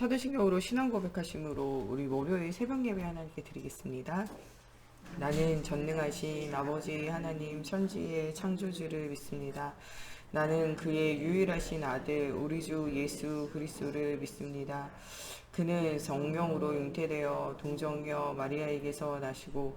사도신경으로 신앙 고백하심으로 우리 월요일 새벽 예배 하나님께 드리겠습니다. 나는 전능하신 아버지 하나님 천지의 창조주를 믿습니다. 나는 그의 유일하신 아들 우리 주 예수 그리스도를 믿습니다. 그는 성령으로 잉태되어 동정녀 마리아에게서 나시고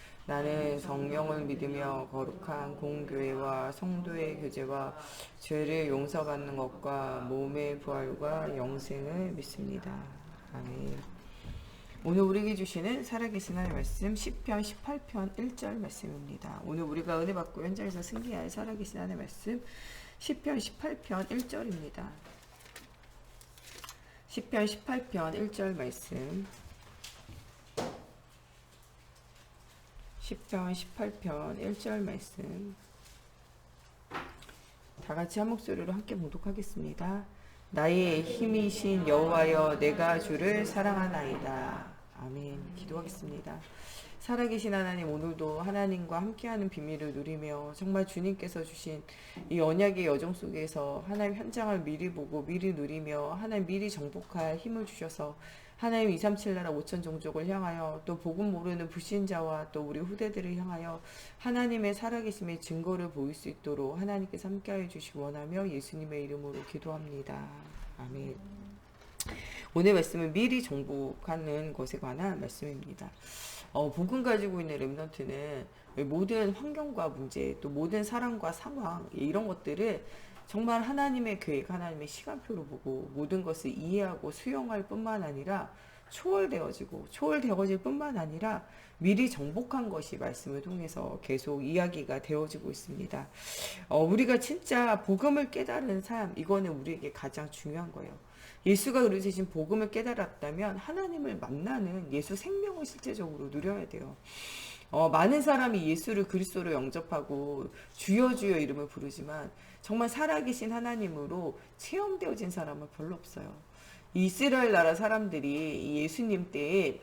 나는 성령을 믿으며 거룩한 공교회와 성도의 교제와 죄를 용서받는 것과 몸의 부활과 영생을 믿습니다. 아멘. 오늘 우리에게 주시는 살아계신 하나님의 말씀 10편 18편 1절 말씀입니다. 오늘 우리가 은혜 받고 현장에서 승리할 살아계신 하나님의 말씀 10편 18편 1절입니다. 10편 18편 1절 말씀 10편 18편 1절 말씀 다 같이 한 목소리로 함께 봉독하겠습니다. 나의 힘이신 여호와여 내가 주를 사랑하나이다. 아멘. 기도하겠습니다. 살아계신 하나님 오늘도 하나님과 함께하는 비밀을 누리며 정말 주님께서 주신 이 언약의 여정 속에서 하나님 현장을 미리 보고 미리 누리며 하나님 미리 정복할 힘을 주셔서 하나님 237 나라 5천 종족을 향하여 또 복음 모르는 불신자와 또 우리 후대들을 향하여 하나님의 살아계심의 증거를 보일 수 있도록 하나님께서 함께하여 주시기 원하며 예수님의 이름으로 기도합니다. 아멘. 오늘 말씀은 미리 정복하는 것에 관한 말씀입니다. 어, 복음 가지고 있는 렘넌트는 모든 환경과 문제, 또 모든 사랑과 상황 이런 것들을 정말 하나님의 계획, 하나님의 시간표로 보고 모든 것을 이해하고 수용할 뿐만 아니라 초월되어지고 초월되어질 뿐만 아니라 미리 정복한 것이 말씀을 통해서 계속 이야기가 되어지고 있습니다. 어, 우리가 진짜 복음을 깨달은 삶, 이거는 우리에게 가장 중요한 거예요. 예수가 그러신 복음을 깨달았다면 하나님을 만나는 예수 생명을 실제적으로 누려야 돼요. 어, 많은 사람이 예수를 그리스도로 영접하고 주여 주여 이름을 부르지만 정말 살아계신 하나님으로 체험되어진 사람은 별로 없어요. 이스라엘 나라 사람들이 예수님 때에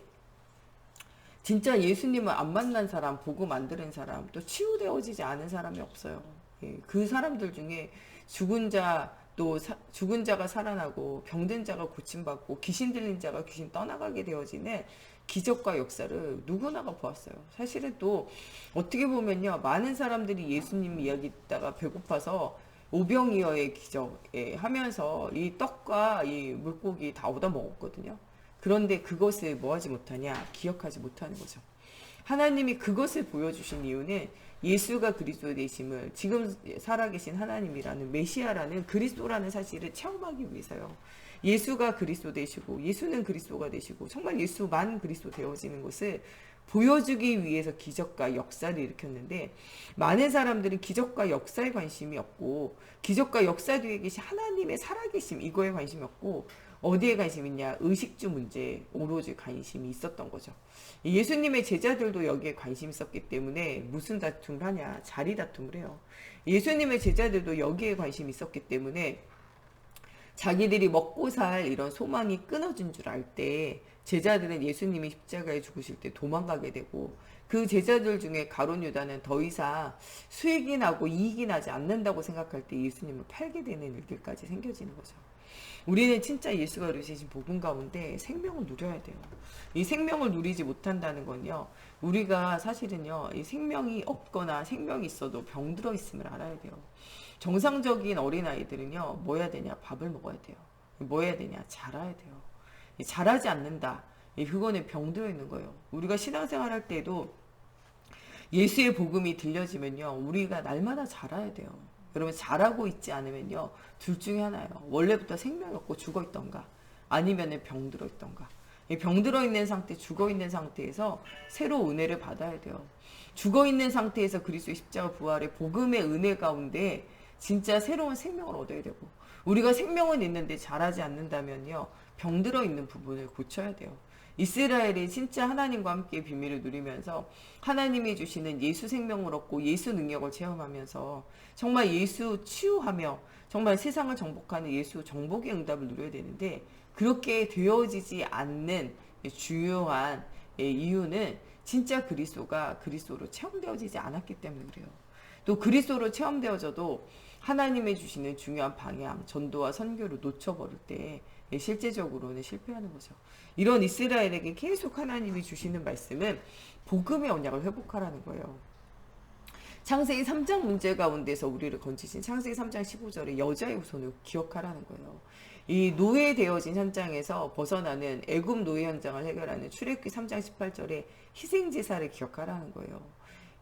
진짜 예수님을 안 만난 사람, 안 들은 사람, 또 치유되어지지 않은 사람이 없어요. 예, 그 사람들 중에 죽은 자, 또 사, 죽은 자가 살아나고 병든 자가 고침받고 귀신 들린 자가 귀신 떠나가게 되어지는 기적과 역사를 누구나가 보았어요. 사실은 또 어떻게 보면요. 많은 사람들이 예수님 이야기 듣다가 배고파서 오병이어의 기적 예, 하면서 이 떡과 이 물고기 다 얻어 먹었거든요. 그런데 그것을 뭐 하지 못하냐? 기억하지 못하는 거죠. 하나님이 그것을 보여주신 이유는 예수가 그리스도 되심을 지금 살아계신 하나님이라는 메시아라는 그리스도라는 사실을 체험하기 위해서요. 예수가 그리스도 되시고 예수는 그리스도가 되시고 정말 예수만 그리스도 되어지는 것을 보여주기 위해서 기적과 역사를 일으켰는데 많은 사람들은 기적과 역사에 관심이 없고 기적과 역사 뒤에 계신 하나님의 살아계심 이거에 관심이 없고 어디에 관심 있냐 의식주 문제 오로지 관심이 있었던 거죠. 예수님의 제자들도 여기에 관심이 있었기 때문에 무슨 다툼을 하냐 자리 다툼을 해요. 예수님의 제자들도 여기에 관심이 있었기 때문에 자기들이 먹고 살 이런 소망이 끊어진 줄 알 때 제자들은 예수님이 십자가에 죽으실 때 도망가게 되고 그 제자들 중에 가론 유다는 더 이상 수익이 나고 이익이 나지 않는다고 생각할 때 예수님을 팔게 되는 일들까지 생겨지는 거죠. 우리는 진짜 예수가 이루신 복음 가운데 생명을 누려야 돼요. 이 생명을 누리지 못한다는 건요. 우리가 사실은요. 이 생명이 없거나 생명이 있어도 병들어 있음을 알아야 돼요. 정상적인 어린아이들은요. 뭐 해야 되냐? 밥을 먹어야 돼요. 뭐 해야 되냐? 자라야 돼요. 자라지 않는다. 그거는 병들어 있는 거예요. 우리가 신앙생활 할 때도 예수의 복음이 들려지면요. 우리가 날마다 자라야 돼요. 여러분 잘하고 있지 않으면요. 둘 중에 하나예요. 원래부터 생명이 없고 죽어 있던가 아니면 병 들어 있던가. 이 병들어 있는 상태, 죽어 있는 상태에서 새로 은혜를 받아야 돼요. 죽어 있는 상태에서 그리스도의 십자가 부활의 복음의 은혜 가운데 진짜 새로운 생명을 얻어야 되고 우리가 생명은 있는데 자라지 않는다면요. 병 들어 있는 부분을 고쳐야 돼요. 이스라엘이 진짜 하나님과 함께 비밀을 누리면서 하나님이 주시는 예수 생명을 얻고 예수 능력을 체험하면서 정말 예수 치유하며 정말 세상을 정복하는 예수 정복의 응답을 누려야 되는데 그렇게 되어지지 않는 주요한 이유는 진짜 그리스도가 그리스도로 체험되어지지 않았기 때문에 그래요. 또 그리스도로 체험되어져도 하나님의 주시는 중요한 방향, 전도와 선교를 놓쳐버릴 때 실제적으로는 실패하는 거죠. 이런 이스라엘에게 계속 하나님이 주시는 말씀은 복음의 언약을 회복하라는 거예요. 창세기 3장 문제 가운데서 우리를 건지신 창세기 3장 15절에 여자의 후손을 기억하라는 거예요. 이 노예 되어진 현장에서 벗어나는 애굽 노예 현장을 해결하는 출애굽기 3장 18절에 희생 제사를 기억하라는 거예요.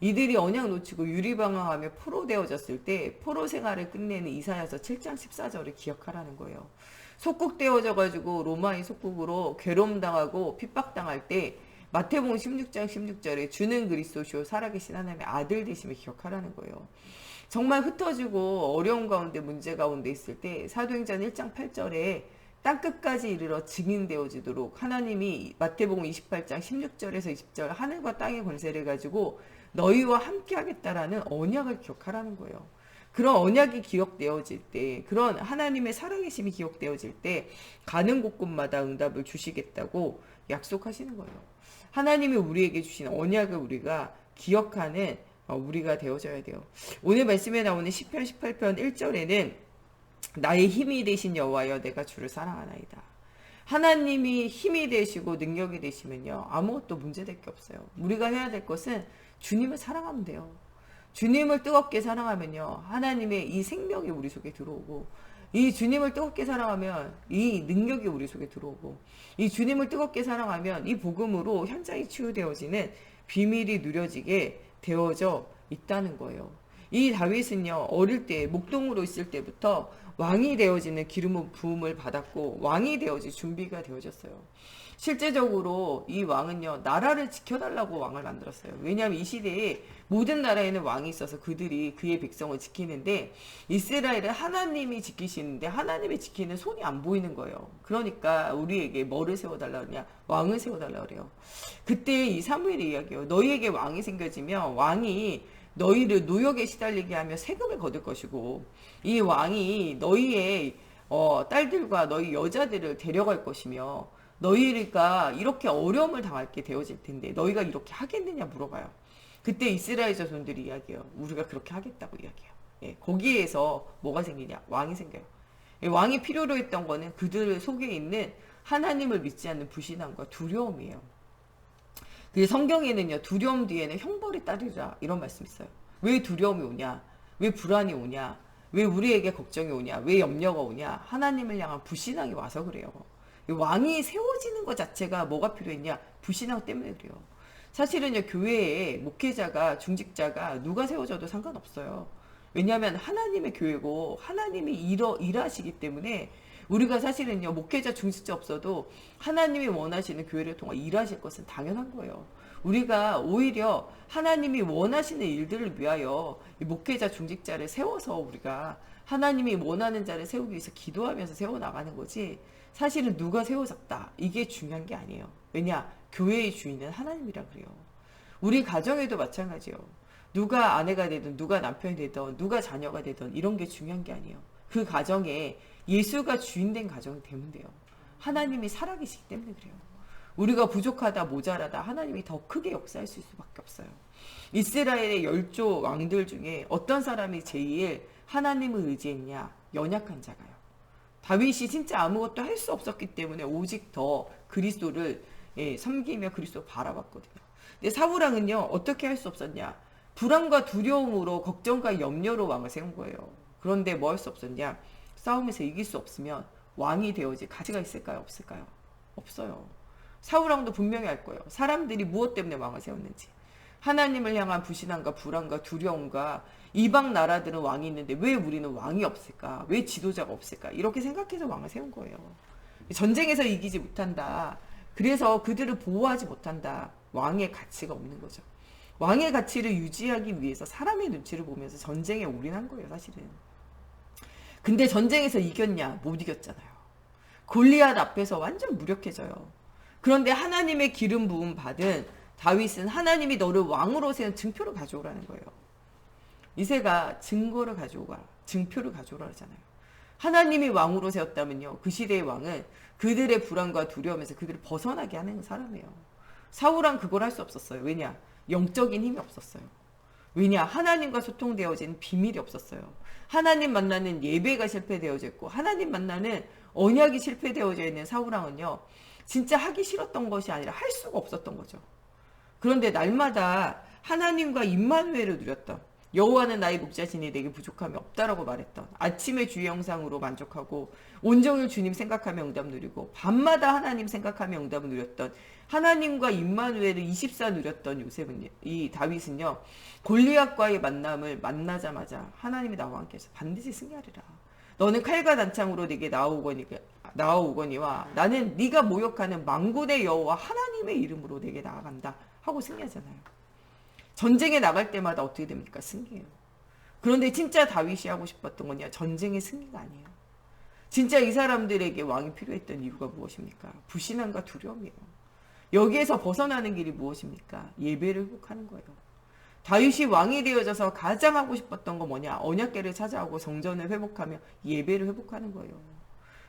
이들이 언약 놓치고 유리방황하며 포로 되어졌을 때 포로 생활을 끝내는 이사야서 7장 14절을 기억하라는 거예요. 속국되어져 가지고 로마의 속국으로 괴로움당하고 핍박당할 때 마태복음 16장 16절에 주는 그리스도시오 살아계신 하나님의 아들 되심을 기억하라는 거예요. 정말 흩어지고 어려운 가운데 문제 가운데 있을 때 사도행전 1장 8절에 땅 끝까지 이르러 증인되어지도록 하나님이 마태복음 28장 16절에서 20절 하늘과 땅의 권세를 가지고 너희와 함께 하겠다라는 언약을 기억하라는 거예요. 그런 언약이 기억되어질 때, 그런 하나님의 살아계심이 기억되어질 때, 가는 곳곳마다 응답을 주시겠다고 약속하시는 거예요. 하나님이 우리에게 주신 언약을 우리가 기억하는 어, 우리가 되어져야 돼요. 오늘 말씀에 나오는 10편 18편 1절에는 나의 힘이 되신 여호와여 내가 주를 사랑하나이다. 하나님이 힘이 되시고 능력이 되시면요. 아무것도 문제될 게 없어요. 우리가 해야 될 것은 주님을 사랑하면 돼요. 주님을 뜨겁게 사랑하면요. 하나님의 이 생명이 우리 속에 들어오고 이 주님을 뜨겁게 사랑하면 이 능력이 우리 속에 들어오고 이 주님을 뜨겁게 사랑하면 이 복음으로 현장이 치유되어지는 비밀이 누려지게 되어져 있다는 거예요. 이 다윗은요 어릴 때 목동으로 있을 때부터 왕이 되어지는 기름 부음을 받았고 왕이 되어질 준비가 되어졌어요. 실제적으로 이 왕은요 나라를 지켜달라고 왕을 만들었어요. 왜냐하면 이 시대에 모든 나라에는 왕이 있어서 그들이 그의 백성을 지키는데 이스라엘은 하나님이 지키시는데 하나님이 지키는 손이 안 보이는 거예요. 그러니까 우리에게 뭐를 세워달라 그러냐 왕을 세워달라 그래요. 그때 이 사무엘의 이야기요. 너희에게 왕이 생겨지면 왕이 너희를 노역에 시달리게 하며 세금을 거둘 것이고 이 왕이 너희의 어, 딸들과 너희 여자들을 데려갈 것이며 너희가 이렇게 어려움을 당할게 되어질 텐데 너희가 이렇게 하겠느냐 물어봐요. 그때 이스라엘 자손들이 이야기해요. 우리가 그렇게 하겠다고 이야기해요. 예, 거기에서 뭐가 생기냐? 왕이 생겨요. 예, 왕이 필요로 했던 거는 그들 속에 있는 하나님을 믿지 않는 불신함과 두려움이에요. 그 성경에는요, 두려움 뒤에는 형벌이 따르라 이런 말씀 있어요. 왜 두려움이 오냐? 왜 불안이 오냐? 왜 우리에게 걱정이 오냐? 왜 염려가 오냐? 하나님을 향한 불신앙이 와서 그래요. 왕이 세워지는 것 자체가 뭐가 필요했냐? 불신앙 때문에 그래요. 사실은요, 교회에 목회자가, 중직자가 누가 세워져도 상관없어요. 왜냐하면 하나님의 교회고 하나님이 일어, 일하시기 때문에 우리가 사실은요, 목회자, 중직자 없어도 하나님이 원하시는 교회를 통해 일하실 것은 당연한 거예요. 우리가 오히려 하나님이 원하시는 일들을 위하여 목회자, 중직자를 세워서 우리가 하나님이 원하는 자를 세우기 위해서 기도하면서 세워 나가는 거지 사실은 누가 세워졌다. 이게 중요한 게 아니에요. 왜냐? 교회의 주인은 하나님이라 그래요. 우리 가정에도 마찬가지예요. 누가 아내가 되든 누가 남편이 되든 누가 자녀가 되든 이런 게 중요한 게 아니에요. 그 가정에 예수가 주인된 가정이 되면 돼요. 하나님이 살아계시기 때문에 그래요. 우리가 부족하다 모자라다 하나님이 더 크게 역사할 수밖에 없어요. 이스라엘의 열조 왕들 중에 어떤 사람이 제일 하나님을 의지했냐? 연약한 자가요. 다윗이 진짜 아무것도 할 수 없었기 때문에 오직 더 그리스도를 예, 섬기며 그리스도 바라봤거든요. 근데 사울왕은요 어떻게 할 수 없었냐? 불안과 두려움으로 걱정과 염려로 왕을 세운 거예요. 그런데 뭐 할 수 없었냐? 싸움에서 이길 수 없으면 왕이 되어지 가치가 있을까요? 없을까요? 없어요. 사울왕도 분명히 알 거예요. 사람들이 무엇 때문에 왕을 세웠는지. 하나님을 향한 불신함과 불안과 두려움과 이방 나라들은 왕이 있는데 왜 우리는 왕이 없을까? 왜 지도자가 없을까? 이렇게 생각해서 왕을 세운 거예요. 전쟁에서 이기지 못한다. 그래서 그들을 보호하지 못한다. 왕의 가치가 없는 거죠. 왕의 가치를 유지하기 위해서 사람의 눈치를 보면서 전쟁에 올인한 거예요, 사실은. 근데 전쟁에서 이겼냐? 못 이겼잖아요. 골리앗 앞에서 완전 무력해져요. 그런데 하나님의 기름 부음 받은 다윗은 하나님이 너를 왕으로 세운 증표를 가져오라는 거예요. 이세가 증거를 가져오라, 증표를 가져오라 하잖아요. 하나님이 왕으로 세웠다면요. 그 시대의 왕은 그들의 불안과 두려움에서 그들을 벗어나게 하는 사람이에요. 사울은 그걸 할 수 없었어요. 왜냐? 영적인 힘이 없었어요. 왜냐? 하나님과 소통되어진 비밀이 없었어요. 하나님 만나는 예배가 실패되어져 있고 하나님 만나는 언약이 실패되어져 있는 사울왕은요. 진짜 하기 싫었던 것이 아니라 할 수가 없었던 거죠. 그런데 날마다 하나님과 임마누엘을 누렸던 여호와는 나의 목자시니 내게 부족함이 없다라고 말했던 아침의 주의 영상으로 만족하고 온종일 주님 생각하며 응답 누리고 밤마다 하나님 생각하며 응답을 누렸던 하나님과 임마누엘을 24 누렸던 요셉은 이 다윗은요 골리앗과의 만남을 만나자마자 하나님이 나와 함께해서 반드시 승리하리라. 너는 칼과 단창으로 내게 나오거니 나오거니와 나는 네가 모욕하는 망군의 여호와 하나님의 이름으로 내게 나아간다 하고 승리하잖아요. 전쟁에 나갈 때마다 어떻게 됩니까? 승리예요. 그런데 진짜 다윗이 하고 싶었던 건요. 전쟁의 승리가 아니에요. 진짜 이 사람들에게 왕이 필요했던 이유가 무엇입니까? 불신함과 두려움이에요. 여기에서 벗어나는 길이 무엇입니까? 예배를 회복하는 거예요. 다윗이 왕이 되어져서 가장 하고 싶었던 거 뭐냐? 언약계를 찾아오고 성전을 회복하며 예배를 회복하는 거예요.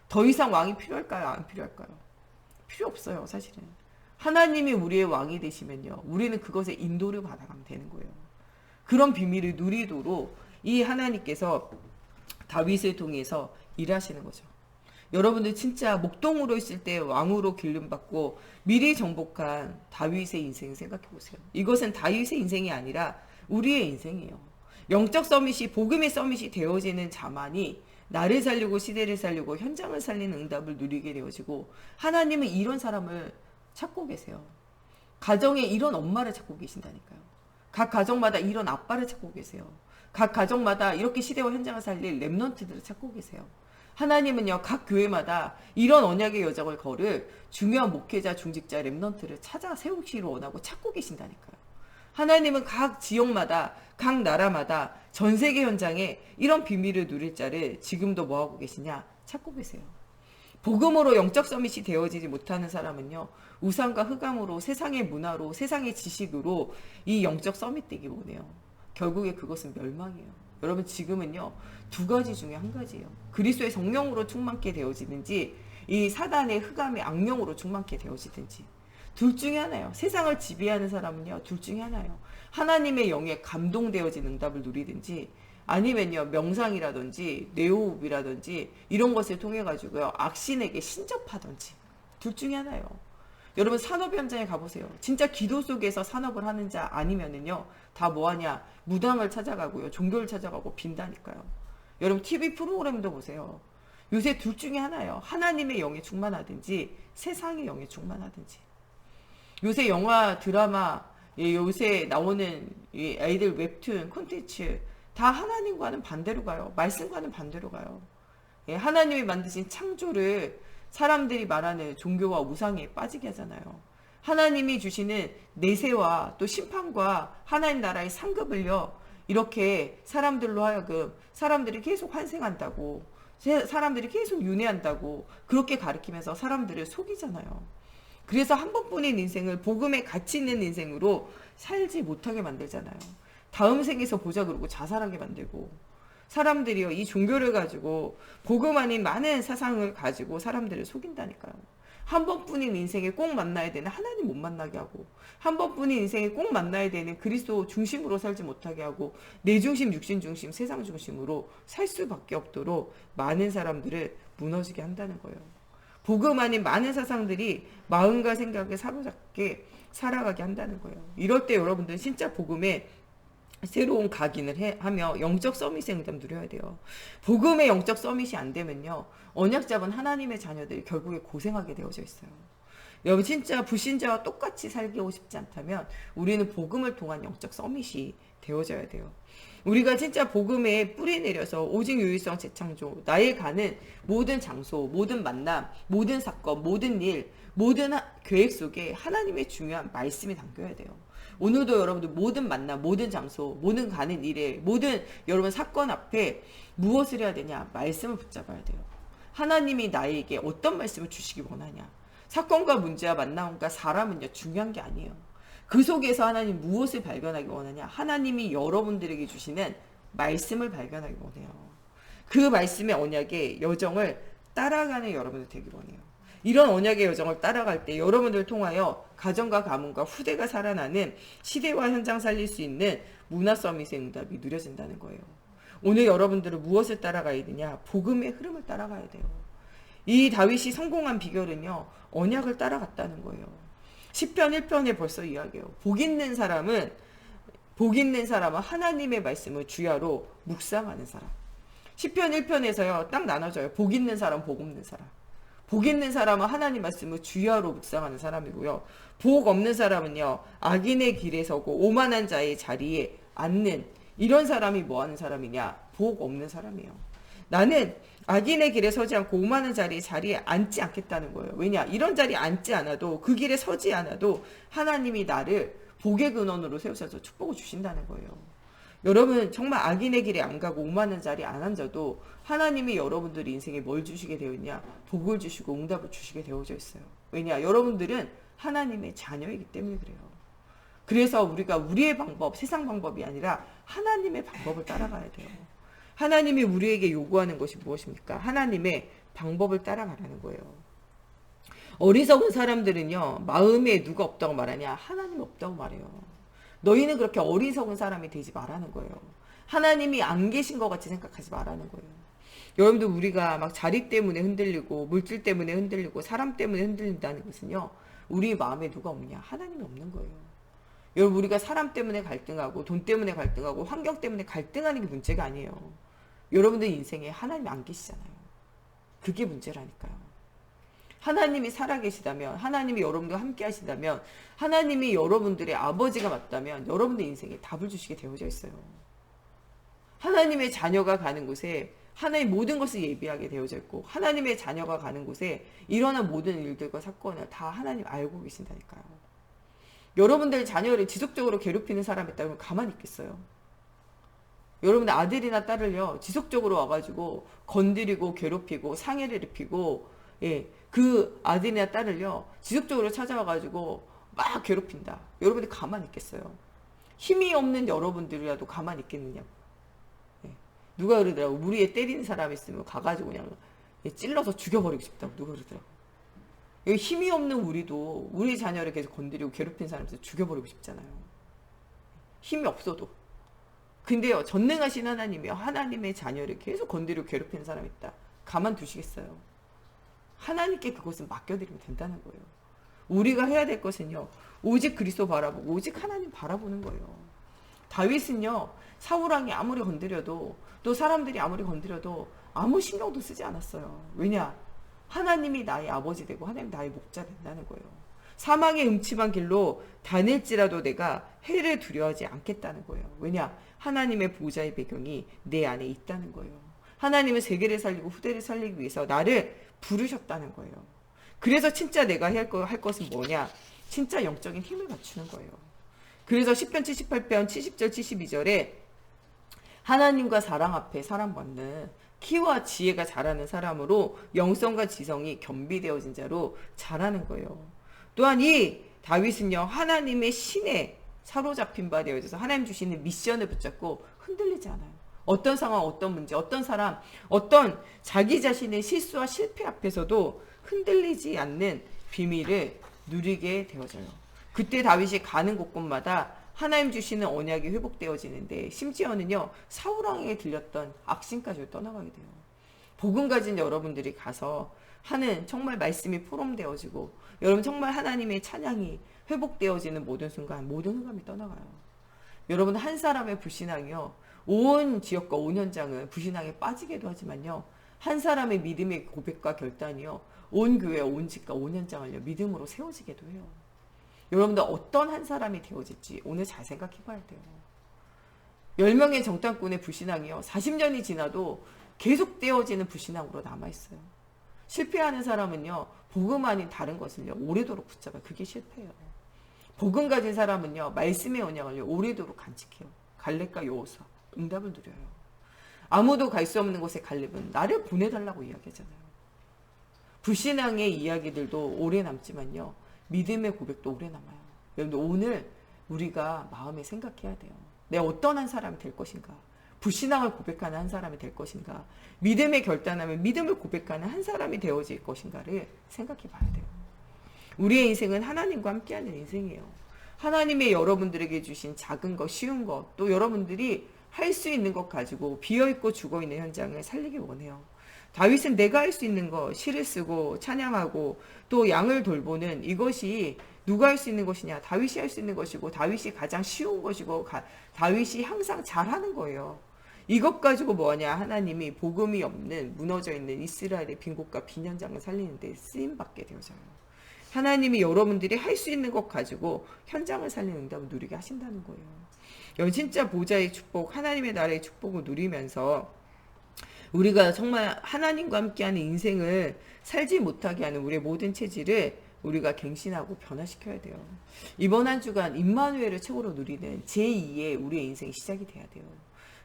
더 이상 왕이 필요할까요? 안 필요할까요? 필요 없어요, 사실은. 하나님이 우리의 왕이 되시면요. 우리는 그것에 인도를 받아가면 되는 거예요. 그런 비밀을 누리도록 이 하나님께서 다윗을 통해서 일하시는 거죠. 여러분들 진짜 목동으로 있을 때 왕으로 길름받고 미리 정복한 다윗의 인생 생각해 보세요. 이것은 다윗의 인생이 아니라 우리의 인생이에요. 영적 서밋이 복음의 서밋이 되어지는 자만이 나를 살리고 시대를 살리고 현장을 살리는 응답을 누리게 되어지고 하나님은 이런 사람을 찾고 계세요. 가정에 이런 엄마를 찾고 계신다니까요. 각 가정마다 이런 아빠를 찾고 계세요. 각 가정마다 이렇게 시대와 현장을 살릴 랩런트들을 찾고 계세요. 하나님은요, 각 교회마다 이런 언약의 여정을 걸을 중요한 목회자, 중직자, 랩런트를 찾아 세우기를 원하고 찾고 계신다니까요. 하나님은 각 지역마다, 각 나라마다, 전 세계 현장에 이런 비밀을 누릴 자를 지금도 뭐하고 계시냐? 찾고 계세요. 복음으로 영적 서밋이 되어지지 못하는 사람은요, 우상과 흑암으로 세상의 문화로 세상의 지식으로 이 영적 서밋 되기 원해요. 결국에 그것은 멸망이에요. 여러분 지금은요 두 가지 중에 한 가지예요. 그리스도의 성령으로 충만케 되어지든지 이 사단의 흑암의 악령으로 충만케 되어지든지 둘 중에 하나예요. 세상을 지배하는 사람은요 둘 중에 하나예요. 하나님의 영에 감동되어진 응답을 누리든지 아니면요 명상이라든지 네오흡이라든지 이런 것을 통해 가지고요 악신에게 신접하든지 둘 중에 하나예요. 여러분 산업 현장에 가보세요. 진짜 기도 속에서 산업을 하는 자 아니면은요 다 뭐하냐 무당을 찾아가고요 종교를 찾아가고 빈다니까요. 여러분 TV 프로그램도 보세요. 요새 둘 중에 하나예요. 하나님의 영에 충만하든지 세상의 영에 충만하든지. 요새 영화 드라마 예, 요새 나오는 아이들 웹툰 콘텐츠 다 하나님과는 반대로 가요. 말씀과는 반대로 가요. 예, 하나님이 만드신 창조를 사람들이 말하는 종교와 우상에 빠지게 하잖아요. 하나님이 주시는 내세와 또 심판과 하나님 나라의 상급을요, 이렇게 사람들로 하여금 사람들이 계속 환생한다고, 사람들이 계속 윤회한다고, 그렇게 가르치면서 사람들을 속이잖아요. 그래서 한 번뿐인 인생을 복음에 가치 있는 인생으로 살지 못하게 만들잖아요. 다음 생에서 보자 그러고 자살하게 만들고, 사람들이요, 이 종교를 가지고 복음 아닌 많은 사상을 가지고 사람들을 속인다니까요. 한 번뿐인 인생에 꼭 만나야 되는 하나님 못 만나게 하고 한 번뿐인 인생에 꼭 만나야 되는 그리스도 중심으로 살지 못하게 하고 내 중심, 육신 중심, 세상 중심으로 살 수밖에 없도록 많은 사람들을 무너지게 한다는 거예요. 복음 아닌 많은 사상들이 마음과 생각에 사로잡게 살아가게 한다는 거예요. 이럴 때 여러분들 진짜 복음에 새로운 각인을 해, 하며 영적 서밋의 응답 누려야 돼요. 복음의 영적 서밋이 안 되면요. 언약 잡은 하나님의 자녀들이 결국에 고생하게 되어져 있어요. 여러분 진짜 불신자와 똑같이 살고 싶지 않다면 우리는 복음을 통한 영적 서밋이 되어져야 돼요. 우리가 진짜 복음에 뿌리 내려서 오직 유일성 재창조, 나의 가는 모든 장소, 모든 만남, 모든 사건, 모든 일, 모든 하- 계획 속에 하나님의 중요한 말씀이 담겨야 돼요. 오늘도 여러분들 모든 만남, 모든 장소, 모든 가는 일에, 모든 여러분 사건 앞에 무엇을 해야 되냐? 말씀을 붙잡아야 돼요. 하나님이 나에게 어떤 말씀을 주시기 원하냐? 사건과 문제와 만남과 사람은요, 중요한 게 아니에요. 그 속에서 하나님 무엇을 발견하기 원하냐? 하나님이 여러분들에게 주시는 말씀을 발견하기 원해요. 그 말씀의 언약의 여정을 따라가는 여러분들 되기 원해요. 이런 언약의 여정을 따라갈 때 여러분들 통하여 가정과 가문과 후대가 살아나는 시대와 현장 살릴 수 있는 문화 서밋의 응답이 누려진다는 거예요. 오늘 여러분들은 무엇을 따라가야 되냐? 복음의 흐름을 따라가야 돼요. 이 다윗이 성공한 비결은요, 언약을 따라갔다는 거예요. 10편 1편에 벌써 이야기해요. 복 있는 사람은, 복 있는 사람은 하나님의 말씀을 주야로 묵상하는 사람. 10편 1편에서요, 딱 나눠져요. 복 있는 사람, 복 없는 사람. 복 있는 사람은 하나님 말씀을 주야로 묵상하는 사람이고요. 복 없는 사람은요, 악인의 길에 서고 오만한 자의 자리에 앉는 이런 사람이 뭐 하는 사람이냐? 복 없는 사람이에요. 나는 악인의 길에 서지 않고 오만한 자리에 자리에 앉지 않겠다는 거예요. 왜냐? 이런 자리에 앉지 않아도 그 길에 서지 않아도 하나님이 나를 복의 근원으로 세우셔서 축복을 주신다는 거예요. 여러분 정말 악인의 길에 안 가고 오만한 자리에 안 앉아도 하나님이 여러분들 인생에 뭘 주시게 되어 있냐? 복을 주시고 응답을 주시게 되어져 있어요. 왜냐? 여러분들은 하나님의 자녀이기 때문에 그래요. 그래서 우리가 우리의 방법, 세상 방법이 아니라 하나님의 방법을 따라가야 돼요. 하나님이 우리에게 요구하는 것이 무엇입니까? 하나님의 방법을 따라가라는 거예요. 어리석은 사람들은요, 마음에 누가 없다고 말하냐? 하나님 없다고 말해요. 너희는 그렇게 어리석은 사람이 되지 말라는 거예요. 하나님이 안 계신 것 같이 생각하지 말라는 거예요. 여러분들 우리가 막 자리 때문에 흔들리고 물질 때문에 흔들리고 사람 때문에 흔들린다는 것은요. 우리 마음에 누가 없냐? 하나님이 없는 거예요. 여러분 우리가 사람 때문에 갈등하고 돈 때문에 갈등하고 환경 때문에 갈등하는 게 문제가 아니에요. 여러분들 인생에 하나님이 안 계시잖아요. 그게 문제라니까요. 하나님이 살아계시다면, 하나님이 여러분들과 함께 하신다면, 하나님이 여러분들의 아버지가 맞다면, 여러분들 인생에 답을 주시게 되어져 있어요. 하나님의 자녀가 가는 곳에 하나님 모든 것을 예비하게 되어져 있고, 하나님의 자녀가 가는 곳에 일어난 모든 일들과 사건을 다 하나님 알고 계신다니까요. 여러분들 자녀를 지속적으로 괴롭히는 사람이 있다면 가만히 있겠어요? 여러분의 아들이나 딸을요, 지속적으로 와가지고 건드리고 괴롭히고 상해를 입히고, 예, 그 아들이나 딸을요, 지속적으로 찾아와가지고 막 괴롭힌다. 여러분이 가만히 있겠어요? 힘이 없는 여러분들이라도 가만히 있겠느냐고. 예, 누가 그러더라고. 무리에 때리는 사람 있으면 가가지고 그냥 예, 찔러서 죽여버리고 싶다고 누가 그러더라고. 힘이 없는 우리도 우리 자녀를 계속 건드리고 괴롭힌 사람 있으면 죽여버리고 싶잖아요. 힘이 없어도. 근데요, 전능하신 하나님이요. 하나님의 자녀를 계속 건드리고 괴롭히는 사람 있다. 가만 두시겠어요? 하나님께 그것을 맡겨드리면 된다는 거예요. 우리가 해야 될 것은요, 오직 그리스도 바라보고, 오직 하나님 바라보는 거예요. 다윗은요, 사울왕이 아무리 건드려도, 또 사람들이 아무리 건드려도, 아무 신경도 쓰지 않았어요. 왜냐? 하나님이 나의 아버지 되고, 하나님 나의 목자 된다는 거예요. 사망의 음침한 길로 다닐지라도 내가 해를 두려워하지 않겠다는 거예요. 왜냐? 하나님의 보좌의 배경이 내 안에 있다는 거예요. 하나님은 세계를 살리고 후대를 살리기 위해서 나를 부르셨다는 거예요. 그래서 진짜 내가 할, 거, 할 것은 뭐냐? 진짜 영적인 힘을 갖추는 거예요. 그래서 10편 78편 70절 72절에 하나님과 사랑 앞에 사랑받는 키와 지혜가 자라는 사람으로 영성과 지성이 겸비되어진 자로 자라는 거예요. 또한 이 다윗은요 하나님의 신에 사로잡힌 바 되어져서 하나님 주시는 미션을 붙잡고 흔들리지 않아요. 어떤 상황, 어떤 문제, 어떤 사람, 어떤 자기 자신의 실수와 실패 앞에서도 흔들리지 않는 비밀을 누리게 되어져요. 그때 다윗이 가는 곳곳마다 하나님 주시는 언약이 회복되어지는데 심지어는요 사울왕에게 들렸던 악신까지 떠나가게 돼요. 복음 가진 여러분들이 가서 하는 정말 말씀이 포럼되어지고 여러분 정말 하나님의 찬양이 회복되어지는 모든 순간 모든 흑암이 떠나가요. 여러분 한 사람의 불신앙이요 온 지역과 온 현장은 불신앙에 빠지게도 하지만요 한 사람의 믿음의 고백과 결단이요 온 교회, 온 집과 온 현장을요, 믿음으로 세워지게도 해요. 여러분들 어떤 한 사람이 되어질지 오늘 잘 생각해 봐야 돼요. 10명의 정탐꾼의 불신앙이요, 40년이 지나도 계속 되어지는 불신앙으로 남아있어요. 실패하는 사람은요, 복음 아닌 다른 것을요, 오래도록 붙잡아요. 그게 실패예요. 복음 가진 사람은요, 말씀의 언약을요, 오래도록 간직해요. 갈렙과 여호사 응답을 누려요. 아무도 갈 수 없는 곳에 갈렙은 나를 보내달라고 이야기하잖아요. 불신앙의 이야기들도 오래 남지만요. 믿음의 고백도 오래 남아요. 여러분들 오늘 우리가 마음에 생각해야 돼요. 내 어떤 한 사람이 될 것인가? 불신앙을 고백하는 한 사람이 될 것인가? 믿음의 결단하면 믿음을 고백하는 한 사람이 되어질 것인가를 생각해 봐야 돼요. 우리의 인생은 하나님과 함께하는 인생이에요. 하나님의 여러분들에게 주신 작은 것, 쉬운 것, 또 여러분들이 할 수 있는 것 가지고 비어있고 죽어있는 현장을 살리기 원해요. 다윗은 내가 할 수 있는 거, 시를 쓰고 찬양하고 또 양을 돌보는 이것이 누가 할 수 있는 것이냐? 다윗이 할 수 있는 것이고 다윗이 가장 쉬운 것이고 가, 다윗이 항상 잘하는 거예요. 이것 가지고 뭐하냐? 하나님이 복음이 없는 무너져 있는 이스라엘의 빈곳과 빈현장을 살리는 데 쓰임 받게 되어져요. 하나님이 여러분들이 할 수 있는 것 가지고 현장을 살리는 응답을 누리게 하신다는 거예요. 여러분 진짜 보좌의 축복, 하나님의 나라의 축복을 누리면서 우리가 정말 하나님과 함께하는 인생을 살지 못하게 하는 우리의 모든 체질을 우리가 갱신하고 변화시켜야 돼요. 이번 한 주간 임마누엘을 최고로 누리는 제2의 우리의 인생이 시작이 돼야 돼요.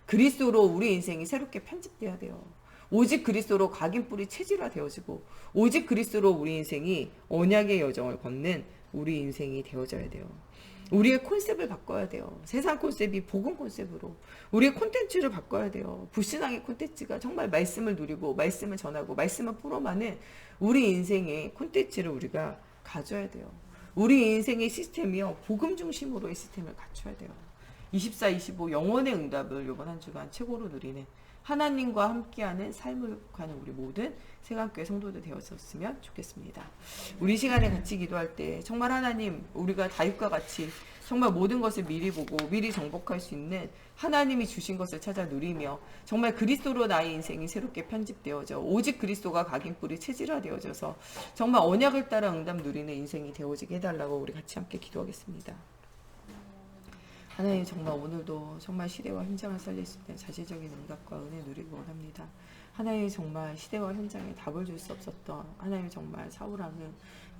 그리스도로 우리 인생이 새롭게 편집돼야 돼요. 오직 그리스도로 각인 뿌리 체질화 되어지고 오직 그리스도로 우리 인생이 언약의 여정을 걷는 우리 인생이 되어져야 돼요. 우리의 콘셉트를 바꿔야 돼요. 세상 콘셉트이 복음 콘셉트로 우리의 콘텐츠를 바꿔야 돼요. 불신앙의 콘텐츠가 정말 말씀을 누리고 말씀을 전하고 말씀을 풀어마는 우리 인생의 콘텐츠를 우리가 가져야 돼요. 우리 인생의 시스템이요. 복음 중심으로의 시스템을 갖춰야 돼요. 24, 25 영원의 응답을 이번 한 주간 최고로 누리는 하나님과 함께하는 삶을 가는 우리 모든 세강교회 성도들 되었었으면 좋겠습니다. 우리 시간에 같이 기도할 때 정말 하나님 우리가 다윗과 같이 정말 모든 것을 미리 보고 미리 정복할 수 있는 하나님이 주신 것을 찾아 누리며 정말 그리스도로 나의 인생이 새롭게 편집되어져 오직 그리스도가 각인 뿌리 체질화되어져서 정말 언약을 따라 응답 누리는 인생이 되어지게 해달라고 우리 같이 함께 기도하겠습니다. 하나님 정말 오늘도 정말 시대와 현장을 살릴 수 있는 자체적인 응답과 은혜 누리기 원합니다. 하나님 정말 시대와 현장에 답을 줄 수 없었던 하나님 정말 사울왕은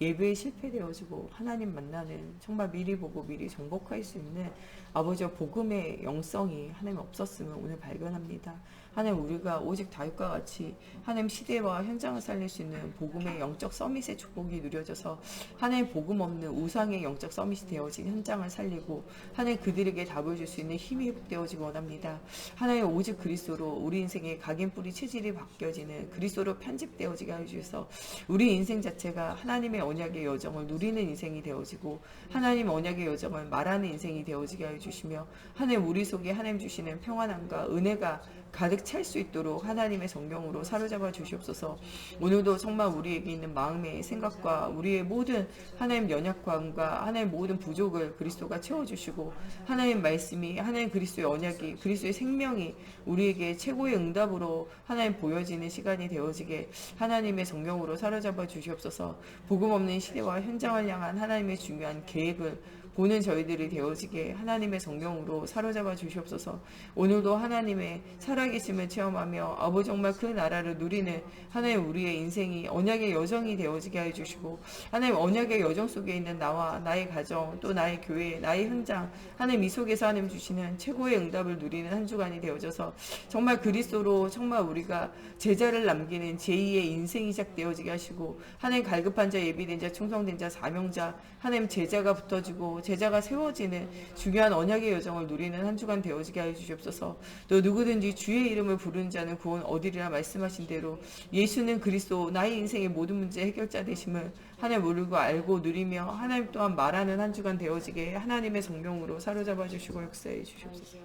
예배에 실패되어지고 하나님 만나는 정말 미리 보고 미리 정복할 수 있는 아버지와 복음의 영성이 하나님 없었으면 오늘 발견합니다. 하나님 우리가 오직 다윗과 같이 하나님 시대와 현장을 살릴 수 있는 복음의 영적 서밋의 축복이 누려져서 하나님 복음 없는 우상의 영적 서밋이 되어진 현장을 살리고 하나님 그들에게 답을 줄 수 있는 힘이 회복되어지기 원합니다. 하나님 오직 그리스도로 우리 인생의 각인 뿌리 체질이 바뀌어지는 그리스도로 편집되어지게 해주셔서 우리 인생 자체가 하나님의 언약의 여정을 누리는 인생이 되어지고 하나님 언약의 여정을 말하는 인생이 되어지게 해주시며 하나님 우리 속에 하나님 주시는 평안함과 은혜가 가득 찰 수 있도록 하나님의 성경으로 사로잡아 주시옵소서. 오늘도 정말 우리에게 있는 마음의 생각과 우리의 모든 하나님 연약함과 하나님 모든 부족을 그리스도가 채워주시고 하나님 말씀이 하나님 그리스도의 언약이 그리스도의 생명이 우리에게 최고의 응답으로 하나님 보여지는 시간이 되어지게 하나님의 성경으로 사로잡아 주시옵소서. 복음 없는 시대와 현장을 향한 하나님의 중요한 계획을 보는 저희들이 되어지게 하나님의 성령으로 사로잡아 주시옵소서. 오늘도 하나님의 살아계심을 체험하며 아버지 정말 그 나라를 누리는 하나님 우리의 인생이 언약의 여정이 되어지게 해 주시고 하나님 언약의 여정 속에 있는 나와 나의 가정 또 나의 교회 나의 현장 하나님 이 속에서 하나님 주시는 최고의 응답을 누리는 한 주간이 되어져서 정말 그리스도로 정말 우리가 제자를 남기는 제2의 인생이 시작되어지게 하시고 하나님 갈급한 자 예비된 자 충성된 자 사명자 하나님 제자가 붙어지고 제자가 세워지는 중요한 언약의 여정을 누리는 한 주간 되어지게 하여 주시옵소서. 또 누구든지 주의 이름을 부르는 자는 구원 얻으리라 말씀하신 대로 예수는 그리스도 나의 인생의 모든 문제 해결자 되심을 하나님 모르고 알고 누리며 하나님 또한 말하는 한 주간 되어지게 하나님의 성령으로 사로잡아 주시고 역사해 주시옵소서.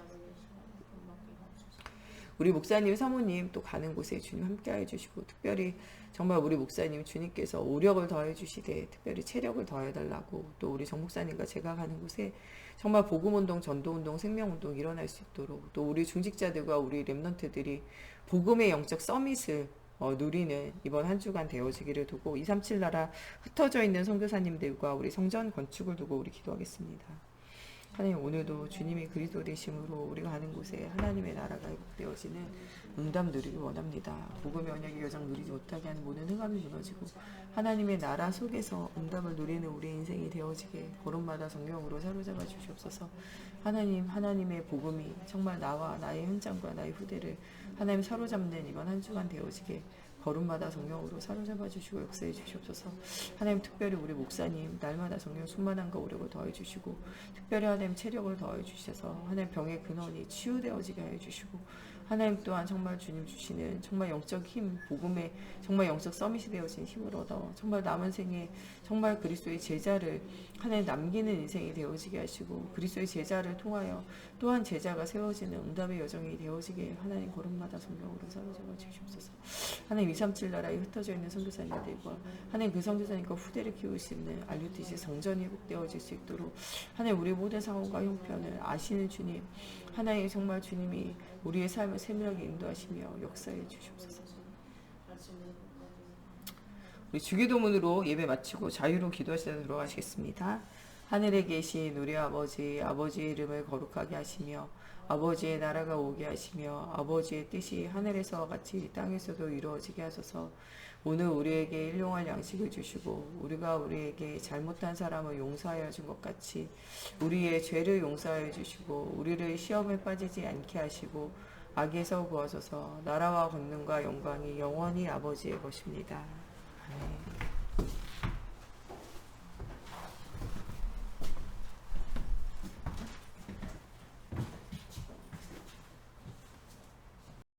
우리 목사님, 사모님 또 가는 곳에 주님 함께해 주시고 특별히 정말 우리 목사님 주님께서 오력을 더해 주시되 특별히 체력을 더해 달라고 또 우리 정 목사님과 제가 가는 곳에 정말 복음 운동, 전도 운동, 생명 운동 일어날 수 있도록 또 우리 중직자들과 우리 렘넌트들이 복음의 영적 서밋을 어, 누리는 이번 한 주간 되어지기를 두고 237 나라 흩어져 있는 선교사님들과 우리 성전 건축을 두고 우리 기도하겠습니다. 하나님 오늘도 주님이 그리스도 되심으로 우리가 가는 곳에 하나님의 나라가 회복되어지는 응답 누리기 원합니다. 복음의 언약의 여정 누리지 못하게 하는 모든 흥함이 무너지고 하나님의 나라 속에서 응답을 누리는 우리의 인생이 되어지게 걸음마다 성령으로 사로잡아 주시옵소서. 하나님 하나님의 복음이 정말 나와 나의 현장과 나의 후대를 하나님 사로잡는 이번 한 주간 되어지게 걸음마다 성령으로 사로잡아 주시고 역사해 주시옵소서. 하나님 특별히 우리 목사님 날마다 성령 충만함과 오력을 더해 주시고 특별히 하나님 체력을 더해 주셔서 하나님 병의 근원이 치유되어지게 하여 주시고 하나님 또한 정말 주님 주시는 정말 영적 힘, 복음의 정말 영적 서밋이 되어진 힘을 얻어 정말 남은 생에 정말 그리스도의 제자를 하나님 남기는 인생이 되어지게 하시고 그리스도의 제자를 통하여 또한 제자가 세워지는 응답의 여정이 되어지게 하나님 걸음마다 성령으로 사로잡아 주시옵소서. 하나님 237 나라에 흩어져 있는 선교사님들과 하나님 그 선교사님과 후대를 키우시는 알류티시 성전이 회복되어질 수 있도록 하나님 우리 모든 상황과 형편을 아시는 주님 하나님 정말 주님이 우리의 삶을 세밀하게 인도하시며 역사해 주시옵소서. 우리 주기도문으로 예배 마치고 자유로 기도하시다 들어가시겠습니다. 하늘에 계신 우리 아버지, 아버지의 이름을 거룩하게 하시며 아버지의 나라가 오게 하시며 아버지의 뜻이 하늘에서와 같이 땅에서도 이루어지게 하소서. 오늘 우리에게 일용할 양식을 주시고 우리가 우리에게 잘못한 사람을 용서하여 준 것 같이 우리의 죄를 용서하여 주시고 우리를 시험에 빠지지 않게 하시고 악에서 구하소서. 나라와 권능과 영광이 영원히 아버지의 것입니다. Right.